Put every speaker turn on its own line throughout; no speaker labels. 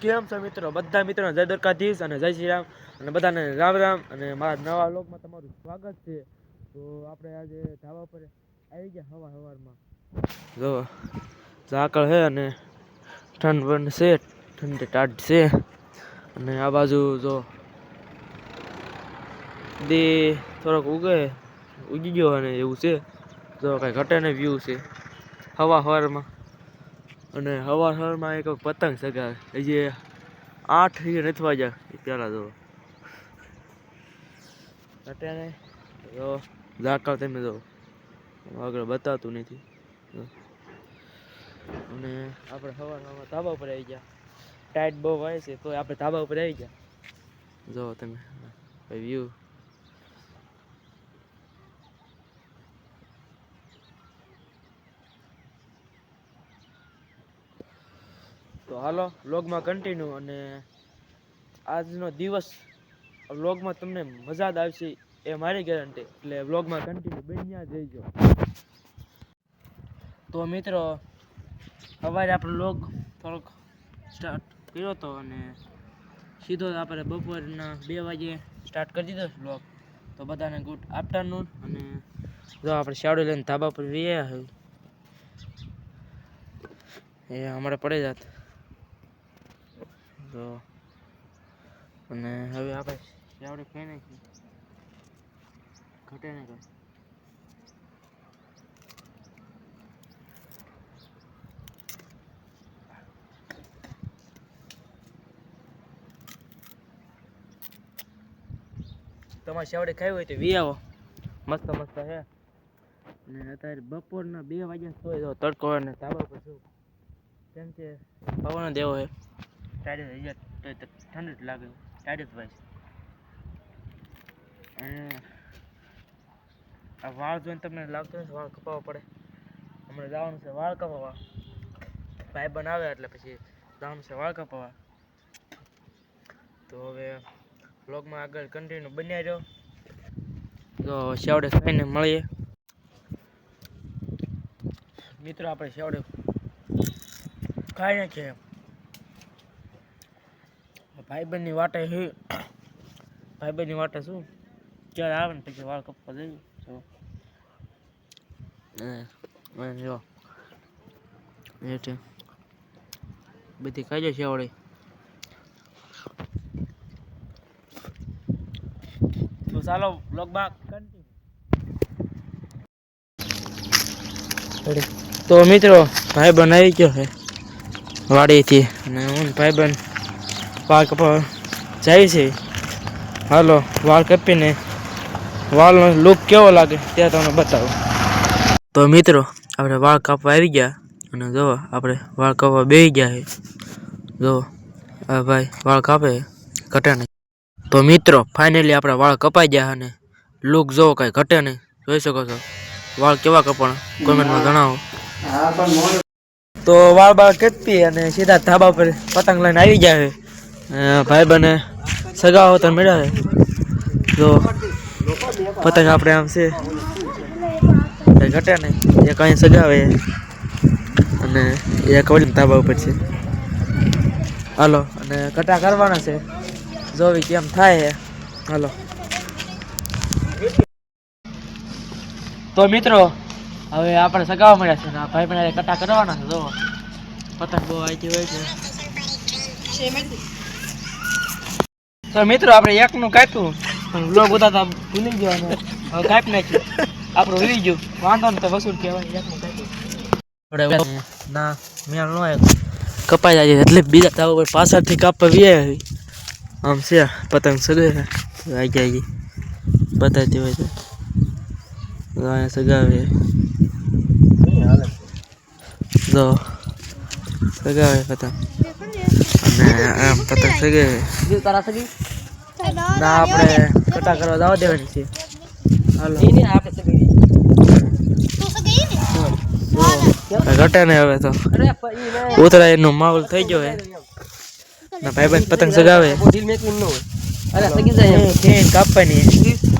કેમ છો મિત્રો? બધા મિત્રોને જય દ્વારકાધીશ અને જય શ્રી રામ અને બધાને રામ રામ અને મારા નવા લોકમાં તમારું સ્વાગત છે. તો આપણે આજે ધાબા પર આવી ગયા હવા હવારમાં. જો, ઝાકળ છે અને ઠંડ બંધ છે, ઠંડી ટાઢ છે. અને આ બાજુ જો દે થોડોક ઉગે, ઉગી ગયો અને એવું છે. જો કાંઈ ઘટે ને વ્યૂ છે. હવા હવારમાં અને હવાર હવારમાં એક પતંગ સગાવે હજી આઠ એ નથી વાગ્યા પહેલાં જો અત્યારે જો ઝાકળ તમે જો. આગળ બતાવતું નથી. અને આપણે હવાર સવારમાં ધાબા ઉપર આવી ગયા. ટાઈટ બહુ હોય છે, તો આપણે ધાબા ઉપર આવી ગયા. જો તમે વ્યૂ તો હાલો વ્લોગમાં કન્ટિન્યુ અને આજનો દિવસ વ્લોગમાં તમને મજા જ આવશે એ મારી ગેરંટી એટલે વ્લોગમાં કન્ટિન્યુ બન્યા ત્યાં જઈજો તો મિત્રો, સવારે આપણે વ્લોગ થોડોક સ્ટાર્ટ કર્યો હતો અને સીધો આપણે બપોરના બે વાગે સ્ટાર્ટ કરી દીધો વ્લોગ તો બધાને ગુડ આફ્ટરનૂન અને જો આપણે શાળો લઈને ધાબા પર વ્યા એ હમણાં પડે જાત તો અને હવે આપણે આપણે ખાઈ નાખીએ. ઘટે ને તમારે શેવડે ખાવી હોય તો વી આવો. મસ્ત મસ્ત છે અને અત્યારે બપોરના બે વાગ્યા હોય તો તડકો અને ધાબા પર છું કેમ કે પવન દેવો છે ટાઈડ થઈ જાય તો ઠંડ જ લાગે ટાઈડ જ ભાઈ અને આ વાળ જોઈને તમને લાગતું નથી વાળ કપાવવા પડે. હમણાં જવાનું છે વાળ કપાવવા. ભાઈ બનાવે એટલે પછી જવાનું છે વાળ કપાવવા. તો હવે બ્લોગમાં આગળ કન્ટિન્યુ બન્યા રહ્યો તો શેવડે ખાઈને મળીએ. મિત્રો, આપણે શેવડે ખાઈ નાખીએ. ભાઈબંધની વાટે હે. ભાઈબંધની વાટે શું? ક્યારે આવે ને પછી વાળ કપવા જઈએ. જો. એટલે બધી ખાઈ જાય શેવડે તો ચાલો બ્લોગમાં કન્ટિન્યુ તો મિત્રો ભાઈ આવી ગયો છે. વાડીથી અને હું ભાઈબંધ વાળ કપાવા જાય છે. હાલો વાળ કપીને વાળનો લુક કેવો લાગે ત્યાં તમને બતાવું. તો મિત્રો આપણે વાળ કાપવા આવી ગયા અને જો આપણે વાળ કાપવા બે ગયા છે. જો આ ભાઈ વાળ કાપે ઘટે નહીં. તો મિત્રો ફાઇનલી આપણા વાળ કપાઈ ગયા અને લુક જોવો કાંઈ ઘટે નહીં જોઈ શકો છો. વાળ કેવા કપાણા કોમેન્ટમાં જણાવો. તો વાળ બાળ કપી અને સીધા ધાબા પર પતંગ લઈને આવી ગયા છે. ભાઈ બને. સગાવો તો મેળા છે. જો, પતંગ આપણે આમ છે. કંઈ ઘટે નહીં. એક અહીં સગાવે. અને એક વળી તાબા ઉપર છે. હાલો, અને કટા કરવાના છે. જોવી કેમ થાય હાલો. તો મિત્રો, હવે આપણે સગાવા મળ્યા છે ને ભાઈ બને કટા કરવાના છે જો પતંગ બહુ આવી હોય છે. તો મિત્રો, આપણે એકનું કાપ્યું. પણ બધા ઉતારતા ભૂલી ગયો હવે કાપ નાખ્યું. આપણું વી ગયું. વાંધો ને તો વસૂલ કહેવાય, એકનું કાપ્યું. ના, મેળ ન આવ્યો કપાઈ જાય એટલે બીજા તાવ ઉપર પાછળથી કાપવા વી આમ છે, પતંગ સગે આવી જાય બતાવતી હોય તો. અહીંયા સગાવે. જો સગાવે પતંગ. અને આમ પતંગ સગી? ના આપણે કટા કરવા જવા દેવાની છે. હાલો. ઘટે ને હવે તો. ઉતરાયણનો માહોલ થઈ ગયો હે. ના ભાઈબંધ પતંગ સગાવે. ખેન કાપવાની.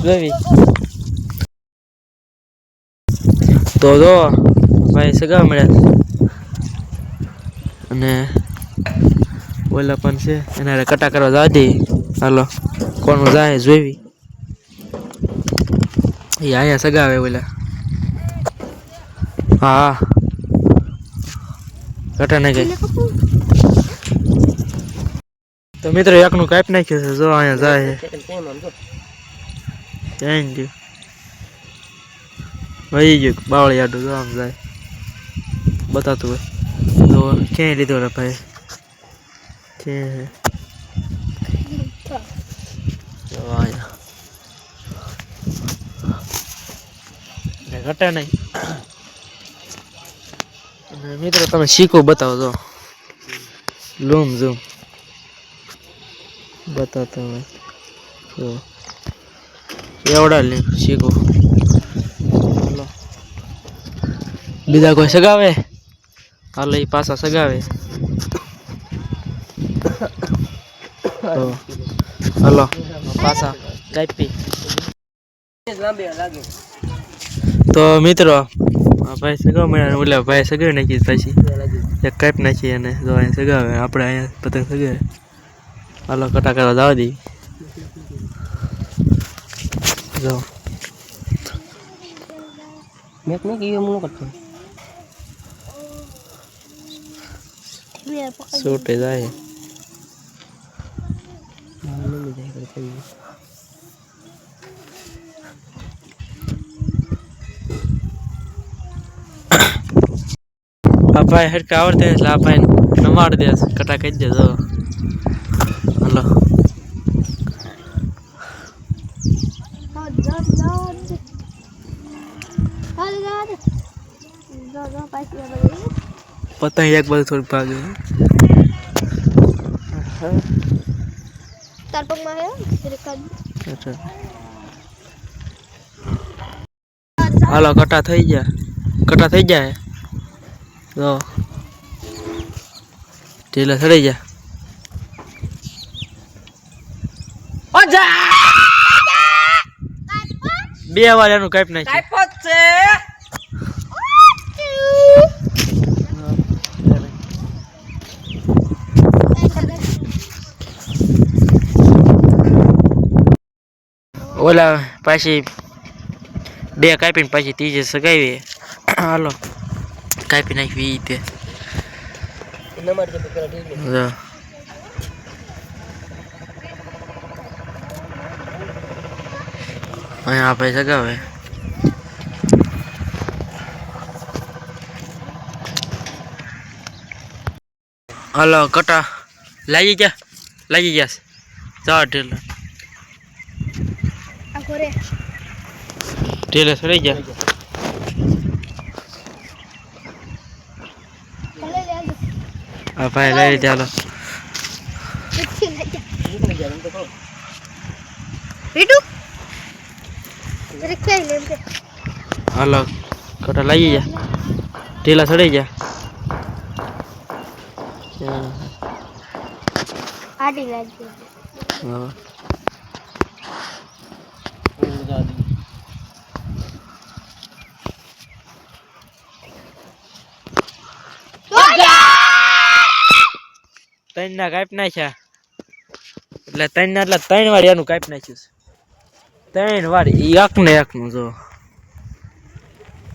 જોવી તો જો ભાઈ સગા મળ્યા. અને ઓલા પણ છે. એના કટા કરવા જવા દે. હાલો, કોનું જાય જોઈવી. એ અહીંયા સગાવે ઓલા. હા. કટા નહીં ગઈ તો મિત્રો, એકનું કાપ નાખ્યું છે. જો અહીંયા જાય થેન્ક યુ વહી ગયું. બાવળી આડું જો આમ જાય. બતાતું હોય. તો ક્યાંય લીધો ભાઈ? છે ઘટે નહીં મિત્રો તમે શીખો બતાવો તો લૂમ ઝૂમ બતાવતો હોય એવડા લે શીખો બીજા કોઈ સગાવે હાલ એ પાછા સગાવે તો હાલો. પાછા. કાપી તો મિત્રો ભાઈ સગાવ મળ્યા ઓલા ભાઈ સગાવી નાખી પછી. એક કાપ નાખી અને જો અહીંયા સગાવે. આપણે અહીંયા પતંગ સગાવે. હાલો કટા કરવા જવા દઈ જો.
મેં નહીં કીધું હું કરતો.
સૂટે જાય. આ ભાઈ હરકા આવડતે એટલે આ ભાઈ નમાડ દે કટા કહી દેજો હલો. પતંગ એક બધું થોડીક ભાગે.
રેખાડ
અચ્છા. હાલો કટા થઈ ગયા કટા થઈ ગયા તો ઢીલા ચડી ગયા બે વાર એનું કાપી નાખ્યું ઓલા પાછી બે કાપીને પાછી ત્રીજે સગાવી હાલો. કાપી નાખવી તે. અહીંયા આપણે સગાવે. હાલો, કટા. લાગી ગયા? લાગી ગયા. જાઓ ઢીલે.
ઘરે
ઢીલે સડી ગયા. હા ભાઈ લઈ લીધા હાલો
જા.
કટા લાગી ગયા. ટેલા સડી ગયા.
આટી લાગી
હા
એવું જા દી
ત્રણ ના કાપ નાખ્યા. એટલે ત્રણ ના એટલે ત્રણ વાર એનું કાપ નાખ્યું છે. ત્રણ વાર એક ને એક નું જો.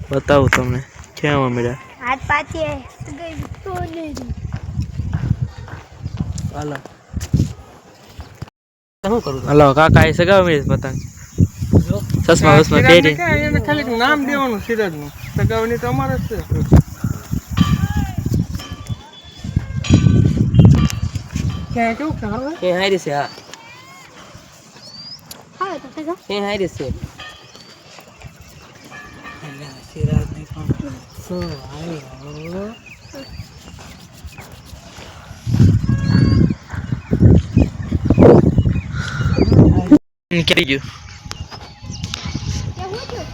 બતાવું તમને કેવા મળ્યા?
હાથ પાછી. ગઈ તો નહીં
હાલો
શું કરું?
હાલો કાકા એ સગાવ મળી પતંગ. ચશ્મા વસમા પહેરી.
એને નામ દેવાનું સિરાજનું. સગાવની તો અમારે જ છે. ક્યાં કેવું ખાવે કે હારી છે હા
હા તો સગા
એ હારી છે?
કરી? ગયું.
કે હું? છું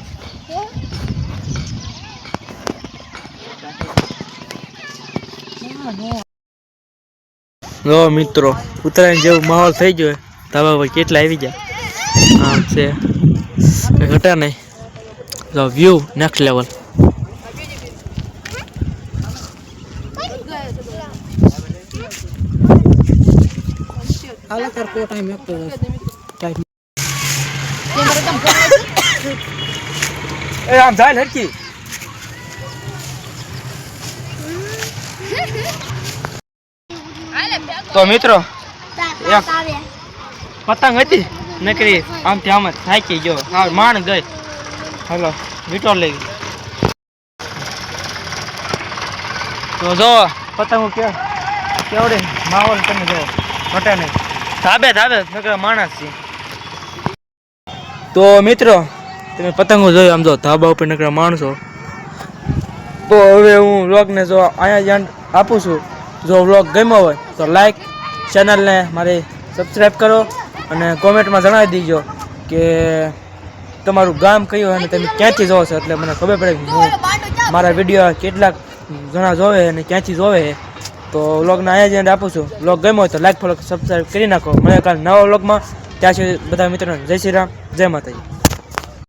હે.
જો મિત્રો ઉત્તરાયણ જેવો માહોલ થઈ ગયો ધાબા ભાઈ કેટલા આવી ગયા? આમ છે. ઘટા નહીં. જો વ્યૂ નેક્સ્ટ લેવલ એ આમ જાય લડકી તો મિત્રો. પતંગ હતી? નકરી આમથી આમ જ થાકી ગયો. હા માણ ગઈ. હલો મીટો લઈ. તો જો પતંગો કે કેવડે માહોલ તમે જો ઘટે નહીં. ધાબે ધાબે નકરા માણસ છે. તો મિત્રો તમે પતંગો જોયો આમ જો ધાબા ઉપર નકરા માણસો. તો હવે હું વ્લોગને જો અહીંયા જ આપું છું. જો વ્લોગ ગમ્યો હોય તો લાઈક ચેનલને મારી સબસ્ક્રાઈબ કરો અને કોમેન્ટમાં જણાવી દીજો કે તમારું ગામ કયું અને તમે ક્યાંથી જોવો છો એટલે મને ખબર પડે કે હું મારા વીડિયો કેટલાક જણા જોવે અને ક્યાંથી જોવે તો વ્લોગને જ આપું છું. વ્લોગ ગમ્યો હોય તો લાઈક ફોલો સબસ્ક્રાઈબ કરી નાખો. મને કાલ નવા વ્લોગમાં. ત્યાં સુધી બધા મિત્રોને જય શ્રી રામ, જય માતાજી.